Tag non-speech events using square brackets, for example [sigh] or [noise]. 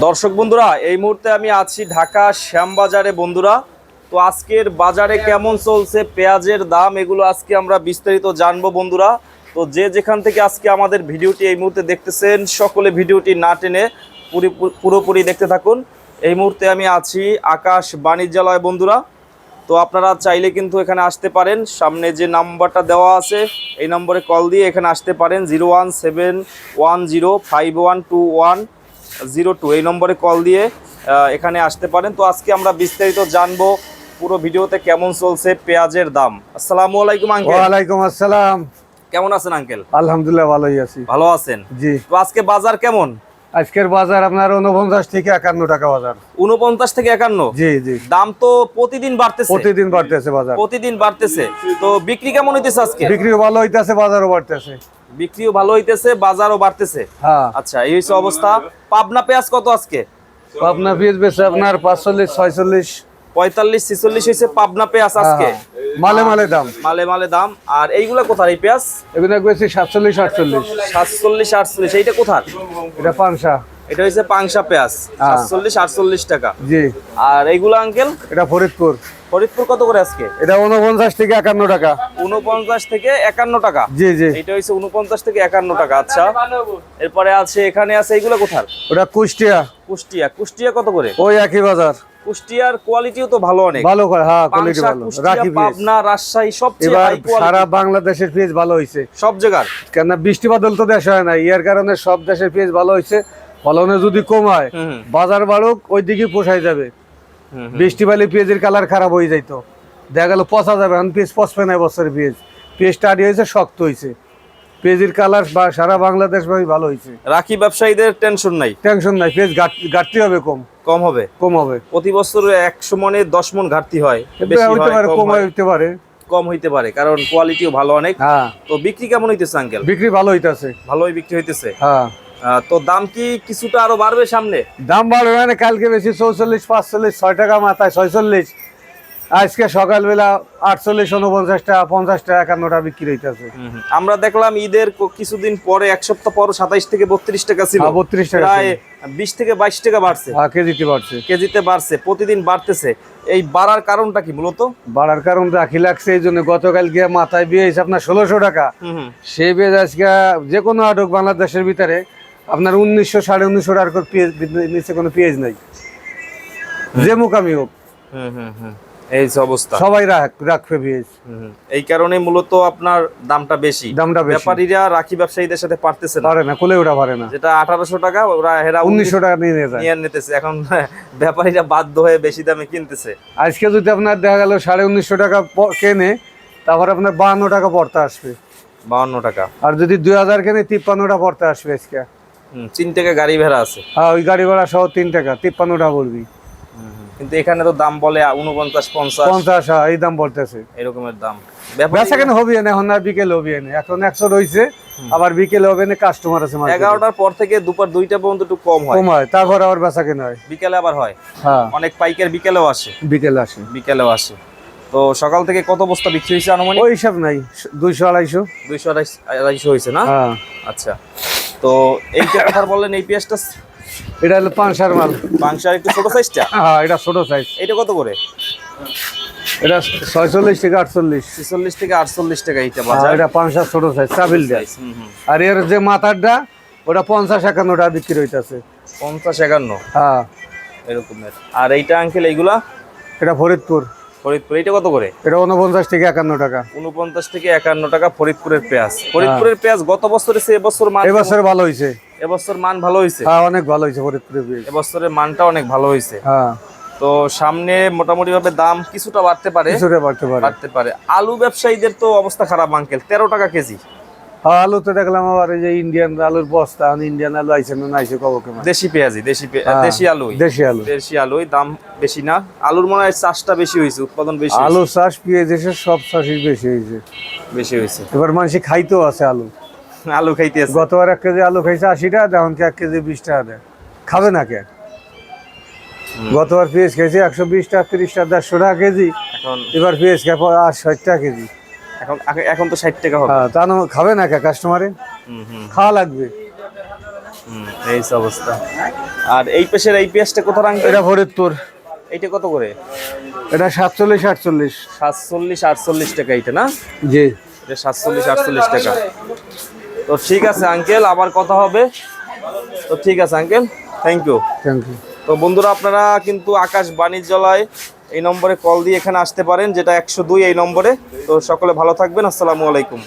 দর্শক বন্ধুরা, এই মুহূর্তে আমি আছি ঢাকা শ্যামবাজারে বন্ধুরা। তো আজকের বাজারে কেমন চলছে, পেঁয়াজের দাম, এগুলো আজকে আমরা বিস্তারিত জানব বন্ধুরা। তো যে যেখান থেকে আজকে আমাদের ভিডিওটি এই মুহূর্তে দেখতেছেন, সকলে ভিডিওটি না টেনে পুরি- পুরোপুরি দেখতে থাকুন। এই মুহূর্তে আমি আছি আকাশ বাণিজ্যালয় বন্ধুরা। তো আপনারা চাইলে কিন্তু এখানে আসতে পারেন। সামনে যে নাম্বারটা দেওয়া আছে, এই নম্বরে কল দিয়ে এখানে আসতে পারেন। Zero one seven one zero five one two one. Zero two এই নম্বরে কল দিয়ে এখানে আসতে পারেন। তো আজকে আমরা বিস্তারিত জানব পুরো ভিডিওতে কেমন চলছে পেঁয়াজের দাম। আসসালামু আলাইকুম আঙ্কেল। ওয়ালাইকুম আসসালাম। কেমন আছেন আঙ্কেল? আলহামদুলিল্লাহ ভালোই আছি। ভালো আছেন? জি। তো আজকে বাজার কেমন? আজকের বাজার আপনার উনপঞ্চাশ থেকে একান্ন টাকা বাজার। উনপঞ্চাশ থেকে একান্ন? জি জি। দাম তো প্রতিদিন বাড়তেছে। প্রতিদিন বাড়তেছে বাজার। প্রতিদিন বাড়তেছে। তো বিক্রি কেমন হইতেছে আজকে? বিক্রি ভালো হইতেছে বাজারও বাড়তেছে। বিক্রিও ভালো হইতেছে বাজারও বাড়তেছে। হ্যাঁ। আচ্ছা এই হচ্ছে অবস্থা। পাবনা পেঁয়াজ কত আজকে? আপনার পিস বেছে আপনার পাঁচচল্লিশ ছয়চল্লিশ। পঁয়তাল্লিশ ছিচল্লিশ হয়েছে পাবনা পেঁয়াজ আজকে। মালে মালে দাম। মালে মালে দাম। আর এইগুলা কোথায় এই পেঁয়াজ? এগুলো বেশি সাতচল্লিশ আটচল্লিশ। সাতচল্লিশ আটচল্লিশ এইটা কোথার? এটা পাঁচশা এটা হচ্ছে পাংশা পেঁয়াজ। হ্যাঁ। সাতচল্লিশ আটচল্লিশ টাকা। জি। আর এইগুলো আঙ্কেল? এটা ফরিদপুর। ফরিদপুর কত করে আজকে? এটা উনপঞ্চাশ থেকে একান্ন টাকা। উনপঞ্চাশ থেকে একান্ন টাকা? জি জি। এটা হচ্ছে উনপঞ্চাশ থেকে একান্ন টাকা আচ্ছা। এরপরে আছে এখানে আছে এইগুলো কোথার? ওটা কুষ্টিয়া। কুষ্টিয়া। কুষ্টিয়া কত করে? ওই একই বাজার। কুষ্টিয়ার কোয়ালিটিও তো ভালো অনেক। ভালো করে হ্যাঁ কোয়ালিটি ভালো। রাখি পাবনা রাজশাহী সবচেয়ে এবার হাই কোয়ালিটি সারা বাংলাদেশের ভালো হয়েছে সব জায়গার? কেন বৃষ্টি বাদল তো দেশ হয় না। ইয়ার কারণে সব দেশের পেঁয়াজ ভালো হয়েছে ফলনে যদি কমায় বাজার বাড়ুক ওই দিকে পোষায় যাবে। বৃষ্টি পালে পেঁয়াজের কালার খারাপ হয়ে যাইতো। দেখা গেল পচা যাবে এখন পেঁয়াজ পচবে না বছরের পেঁয়াজ। পেঁয়াজ স্টার্ট হয়েছে শক্ত হয়েছে। পেঁয়াজের কালার বা সারা বাংলাদেশ ভাই ভালো হয়েছে। রাখি ব্যবসায়ীদের টেনশন নাই? টেনশন নাই পেঁয়াজ ঘাটতি হবে কম। কম হবে? কম হবে। প্রতি বছর একশো মনে দশ মন ঘাটতি হয় বেশি হইতে পারে কম হইতে পারে। কম হইতে পারে কারণ কোয়ালিটিও ভালো অনেক। হ্যাঁ। তো বিক্রি কেমন হইতেছে আঙ্কেল বিক্রি ভালো হইতেছে। ভালোই বিক্রি হইতেছে? হ্যাঁ। তো দাম কি কিছুটা আরও বাড়বে সামনে? দাম বাড়বে মানে কালকে বেশি চৌচল্লিশ পাঁচচল্লিশ ছয় টাকা মাথায় ছয়চল্লিশ। আজকে সকালবেলা আটচল্লিশ উনপঞ্চাশ টাকা পঞ্চাশ টাকা একান্ন টাকা বিক্রি হইতেছে। আমরা দেখলাম ঈদের কিছুদিন পরে এক সপ্তাহ পর সাতাইশ থেকে বত্রিশ টাকা ছিল। হ্যাঁ, 32 টাকা প্রায় বিশ থেকে বাইশ টাকা বাড়ছে। হ্যাঁ কেজিতে বাড়ছে। কেজিতে বাড়ছে প্রতিদিন বাড়তেছে। এই বাড়ার কারণটা কি মূলত? বাড়ার কারণ রাখি লাগছে এই জন্য গতকাল গিয়ে মাথায় বিয়ে আপনার ষোলোশো টাকা। সেই বেজ আজকে যে কোনো আটক বাংলাদেশের ভিতরে আপনার উনিশশো সাড়ে উনিশশো পেঁয়াজ নিচে কোনো পেঁয়াজ নাই। যে মুকামি হোক। এই অবস্থা। সবাই রাখ রাখবে পেঁয়াজ। এই কারণে মূলত আপনার দামটা বেশি। দামটা বেশি। ব্যাপারীরা রাখি ব্যবসায়ীদের সাথে পারতেছে না। পারে না কোলে ওটা পারে না। যেটা আঠারোশো টাকা ওরা হেরা উনিশশো টাকা নিয়ে নিয়ে নিয়ে নিতেছে। এখন [laughs] ব্যাপারীরা বাধ্য হয়ে বেশি দামে কিনতেছে। আজকে যদি আপনার দেখা গেল সাড়ে উনিশশো টাকা কেনে তারপর আপনার বাহান্ন টাকা পড়তে আসবে। বাউন্ন টাকা। আর যদি দুই হাজার কেনে তিপ্পান্নটা পড়তে আসবে আজকে। তিন টাকা গাড়ি ভাড়া আছে। হ্যাঁ ওই গাড়ি ভাড়া সহ তিন টাকা তিপ্পান্নটা পড়বি কিন্তু এখানে তো দাম বলে উনপঞ্চাশ পঞ্চাশ। পঞ্চাশ হ্যাঁ, এই দাম পড়তেছে এরকমের দাম। বেচা কেন হবে না এখন আর বিকেল হবে না। এখন একশো রয়েছে আবার বিকেল হবে না কাস্টমার আছে এগারোটার পর থেকে দুপুর দুইটা পর্যন্ত একটু কম হয়। কম হয় তারপর আবার বেচা কেন হয়। বিকেলে আবার হয়। হ্যাঁ। অনেক পাইকার বিকেলেও আসে। বিকেল আসে। বিকেলেও আসে। তো সকাল থেকে কত বস্তা বিক্রি হয়েছে আনুমানিক? ওই হিসাব নাই দুইশো আড়াইশো। দুইশো আড়াইশ- আড়াইশো হয়েছে না? হ্যাঁ। আচ্ছা। তো এইটা কথা বললেন এই পেঁয়াজটা এটা হলো পাংশার মাল। পাংশার একটু ছোট সাইজটা হ্যাঁ এটা ছোট সাইজ এটা কত করে? এটা ছয়চল্লিশ থেকে আটচল্লিশ। ছেচল্লিশ থেকে আটচল্লিশ টাকা এইটা হ্যাঁ, বাজার এটা পাঁচশার ছোট সাইজ চাবিল। আর এর যে মাথারটা ওটা পঞ্চাশ একান্ন টাকা বিক্রি হইতাছে। পঞ্চাশ একান্ন? হ্যাঁ। এরকমের। আর এইটা আঙ্কেল এইগুলা এটা ফরিদপুর। ফরিদপুর কত করে? এটা উনপঞ্চাশ থেকে একান্ন টাকা। উনপঞ্চাশ থেকে একান্ন টাকা ফরিদপুরের পেঁয়াজ। ফরিদপুরের পেঁয়াজ গত বছরে সে এবছর মান এবছর ভালো হয়েছে এবছর মান ভালো হয়েছে হ্যাঁ অনেক ভালো হয়েছে ফরিদপুরের পেঁয়াজ। এবছরের মানটা অনেক ভালো হয়েছে হ্যাঁ। তো সামনে মোটামুটি ভাবে দাম কিছুটা বাড়তে পারে। কিছুটা বাড়তে পারে। বাড়তে পারে। আলু ব্যবসায়ীদের তো অবস্থা খারাপ আঙ্কেল। তেরো টাকা কেজি। হ্যাঁ আলু তো দেখলাম আবার এই যে ইন্ডিয়ান আলুর বস্তা ইন্ডিয়ান আলু আইছে না নাইছে কব কেমন দেশি পেঁয়াজি দেশি হ্যাঁ, দেশি আলু দেশি আলু। দেশি আলুই দাম বেশি না। আলুর মনে হয় চাষটা বেশি হয়েছে উৎপাদন বেশি আলু চাষ পেঁয়াজ এসে সব চাষই বেশি হয়েছে বেশি হয়েছে এবার মানুষ খাইতেও আছে আলু। আলু খাইতে আছে। গতবার এক কেজি আলু খাইছে আশি টাকা কি এক কেজি বিশ টাকা দেয়? খাবে না কে? গতবার পেঁয়াজ খেয়েছে একশো বিশ টাকা তিরিশ টাকা দেড়শো টাকা কেজি। এখন এবার পেঁয়াজ খাব আর ষাট টাকা কেজি। এখন এখন তো ষাট টাকা হবে। হ্যাঁ তা না খাবে না কে কাস্টমারে হুম হুম। খাওয়া লাগবে। হুম, এই অবস্থা। আর এই পেশের এই পেঁয়াজটা কোথাও আঙ্কেল এটা ফরিদপুর। এইটা কত করে? এটা সাতচল্লিশ আটচল্লিশ। সাতচল্লিশ আটচল্লিশ টাকা এইটা না? জি। এটা সাতচল্লিশ আটচল্লিশ টাকা। তো ঠিক আছে আঙ্কেল আবার কথা হবে। তো ঠিক আছে uncle thank you thank you তো বন্ধুরা আপনারা কিন্তু আকাশ বাণিজ্যালয় এই নম্বরে কল দিয়ে এখানে আসতে পারেন, যেটা একশো দুই এই নম্বরে। তো সকলে ভালো থাকবেন, আসসালামু আলাইকুম।